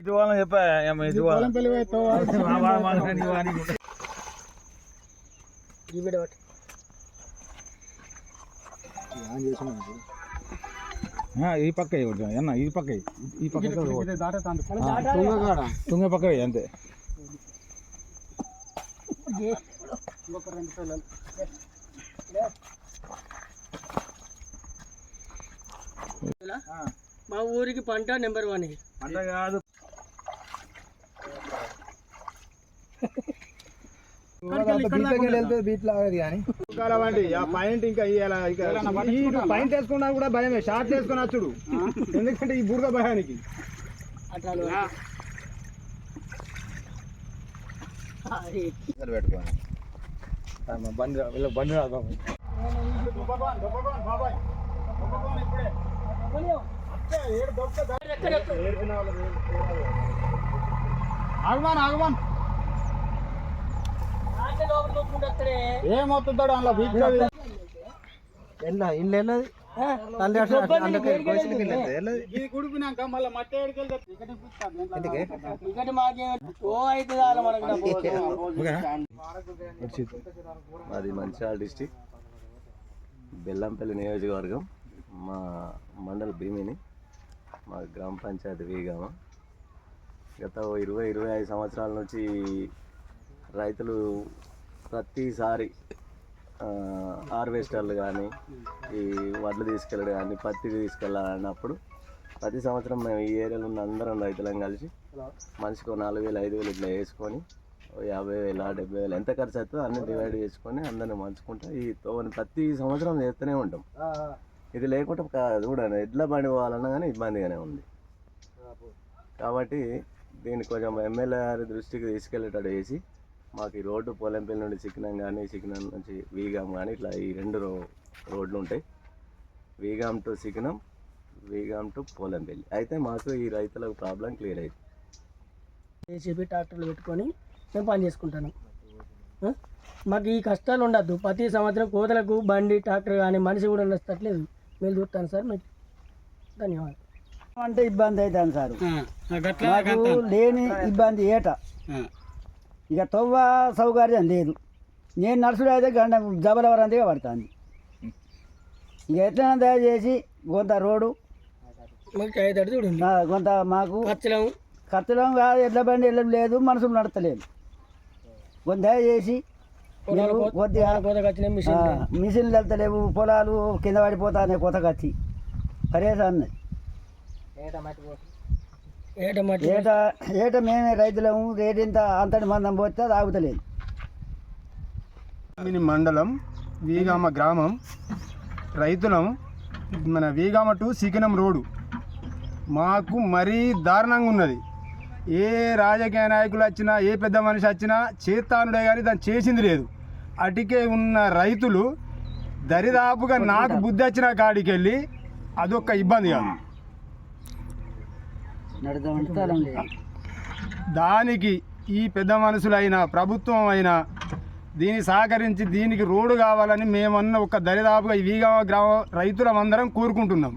ఇది వాళ్ళని చెప్పా. ఇది వాళ్ళని. ఈ పక్క అన్న ఈ పక్క. ఈ పక్క తుంగ పక్క అంతే. మా ఊరికి పంట నెంబర్ వన్. అంత కాదు పాయింట్ ఇంకా పాయింట్ వేసుకున్నా కూడా భయమే. షార్ట్ వేసుకుని వచ్చుడు. ఎందుకంటే ఈ బురద భయానికి. అట్లా బండి బండి రాదాం ఆగమాన్ ఆగమాన్. ఏమవుతుంటాడు అందులో బీచ్ ఇది కుడిపినాక మళ్ళీ మట్టి ఏడుకెళ్తారు ఇక్కడ మాకే ఓ అయితే మనకు. మాది మంచిర్యాల డిస్టిక్. బెల్లంపల్లి నియోజకవర్గం. మా మండల భీమిని మా గ్రామ పంచాయతీ వేగామ. గత ఇరవై ఇరవై ఐదు సంవత్సరాల నుంచి రైతులు ప్రతిసారి హార్వెస్టర్లు కానీ ఈ వడ్లు తీసుకెళ్ళడం కానీ పత్తి తీసుకెళ్ళాలన్నప్పుడు ప్రతి సంవత్సరం మేము ఈ ఏరియాలో ఉన్న అందరం రైతులం కలిసి మనిషికి నాలుగు వేలు ఐదు వేలు ఇట్లా వేసుకొని ఓ యాభై వేల డెబ్బై వేలు ఎంత ఖర్చు అవుతుందో అన్ని డివైడ్ చేసుకొని అందరిని మంచుకుంటా ఈ తోని ప్రతి సంవత్సరం చేస్తూనే ఉంటాం. ఇది లేకుండా చూడండి ఎడ్ల బండి పోవాలన్నా కానీ ఇబ్బందిగానే ఉంది. కాబట్టి దీన్ని కొంచెం ఎమ్మెల్యే గారి దృష్టికి తీసుకెళ్ళేటట్టు చేసి మాకు ఈ రోడ్డు పోలంపల్లి నుండి చిక్నం కానీ చిక్నం నుంచి వీగాం కానీ ఇట్లా ఈ రెండు రో రోడ్లు ఉంటాయి. వీగాం టు చిక్నం వీగాం టు పోలెంపల్లి. అయితే మాకు ఈ రైతులకు ప్రాబ్లం క్లియర్ అయింది. ఏసీబీ ట్రాక్టర్లు పెట్టుకొని మేము పని చేసుకుంటాను. మాకు ఈ కష్టాలు ఉండద్దు. ప్రతి సంవత్సరం కోతలకు బండి ట్రాక్టర్ కానీ మనిషి కూడా నచ్చట్లేదు మీరు చూస్తాను సార్ మీకు ధన్యవాదాలు. అంటే ఇబ్బంది అవుతుంది సార్. నాకు లేని ఇబ్బంది ఏట. ఇక తవ్వ సౌకర్యం లేదు. నేను నడుచుడు అయితే గంట జబలవరంతిగా పడుతుంది. ఇక ఎట్లైనా దయచేసి కొంత రోడ్డు కొంత మాకు ఖర్చులం ఖర్చులం కాదు ఎడ్ల బండి వెళ్ళడం లేదు మనుషులు నడతలేదు కొంత దయచేసి కొద్దిగా మిషన్ మిషన్లు వెళ్తలేవు పొలాలు కింద పడిపోతానే కొత్త కత్తి పరేసాన్ని ఏట ఏట ఏట మేమే రైతులము రేటు ఇంత అంతటి మందం పోతే అది ఆగుతలేదు మిని మండలం వీగామ గ్రామం రైతులం మన వీగామ టు సికినం రోడ్డు. మాకు మరీ దారుణంగా ఉన్నది ఏ రాజకీయ నాయకులు వచ్చినా ఏ పెద్ద మనిషి వచ్చినా చేస్తానుడే కానీ దాన్ని చేసింది లేదు. అటికే ఉన్న రైతులు దరిదాపుగా నాకు బుద్ధి వచ్చిన కాడికి వెళ్ళి అదొక ఇబ్బంది కాదు. దానికి ఈ పెద్ద మనుషులైన ప్రభుత్వం అయినా దీన్ని సహకరించి దీనికి రోడ్డు కావాలని మేమన్న ఒక దరిదాపుగా ఈ వీగా గ్రామ రైతులమందరం కోరుకుంటున్నాం.